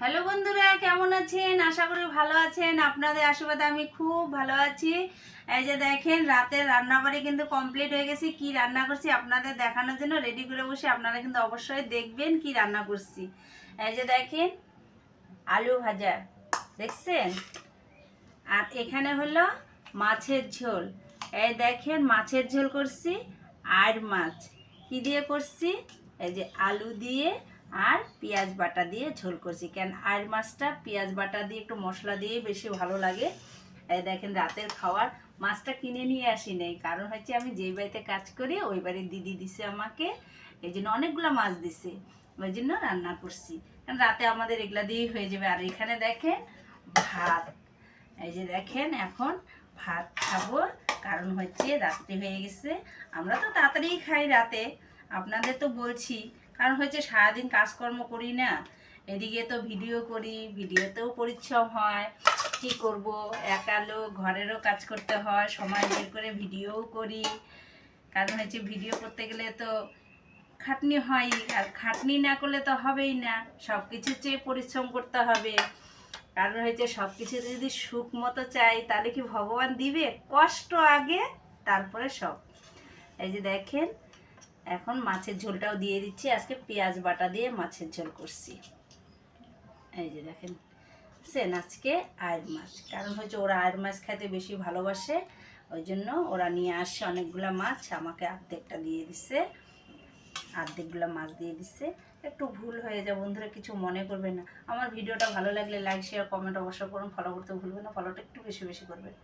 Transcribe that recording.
Hello বন্ধুরা, কেমন আছেন? আশা করি ভালো আছেন। আপনাদের আশীর্বাদে আমি খুব ভালো আছি। এই যে দেখেন, রাতের রান্নাবাড়ি কিন্তু কমপ্লিট হয়ে গেছে। কি রান্না করছি আপনাদের দেখানোর জন্য রেডি করে বসে আপনারা কিন্তু অবশ্যই দেখবেন কি রান্না করছি। এই যে দেখেন, আলু ভাজা, দেখছেন? আর এখানে হলো মাছের ঝোল। এই দেখেন, মাছের ঝোল করছি, আর মাছ। কি দিয়ে করছি? এই যে আলু দিয়ে আর পেঁয়াজ বাটা দিয়ে ঝোল করছি। কেন আর মাছটা পেঁয়াজ বাটা দিয়ে একটু মশলা দিয়ে বেশি ভালো লাগে। এই দেখেন রাতের খাওয়ার মাছটা কিনে নিয়ে আসি নাই। কারণ হচ্ছে আমি যেই বাড়িতে কাজ করি, ওই বাড়ির দিদি দিছে আমাকে। এই জন্য অনেকগুলো মাছ দিছে। ওই জন্য রান্না করছি। কারণ রাতে আমাদের এগুলা দিয়েই হয়ে যাবে। আর এখানে দেখেন ভাত। এই যে দেখেন এখন ভাত খাব। কারণ হচ্ছে রাত্রি হয়ে গেছে। আমরা তো তাড়াতাড়ি খাই রাতে। আপনাদের তো বলছি কারণ হচ্ছে সারাদিন কাজকর্ম করি না। এদিকে তো ভিডিও করি, ভিডিওতেও পরিশ্রম হয়, কি করব? একা লোক, ঘরেরও কাজ করতে হয়, সময় বের করে ভিডিওও করি। কারণ হচ্ছে ভিডিও করতে গেলে তো খাটনি হয়, আর খাটনি না করলে তো হবেই না। সব কিছুর চেয়ে পরিশ্রম করতে হবে। কারণ হয়েছে সব কিছু যদি সুখ মতো চাই, তাহলে কি ভগবান দিবে? কষ্ট আগে, তারপরে সব। এই যে দেখেন এখন মাছের ঝোলটাও দিয়ে দিচ্ছি। আজকে পেঁয়াজ বাটা দিয়ে মাছের ঝোল করছি। এই যে দেখেন, সেন আজকে আয়ের মাছ। কারণ হচ্ছে ওরা আয়ের মাছ খেতে বেশি ভালোবাসে, ওই জন্য ওরা নিয়ে আসছে অনেকগুলো মাছ। আমাকে অর্ধেকটা দিয়ে দিচ্ছে অর্ধেকগুলো মাছ দিয়ে দিচ্ছে একটু ভুল হয়ে যায় বন্ধুরা, কিছু মনে করবে না। আমার ভিডিওটা ভালো লাগলে লাইক শেয়ার কমেন্ট অবশ্যই করুন। ফলো করতে ভুলবেন না ফলোটা একটু বেশি বেশি করবেন।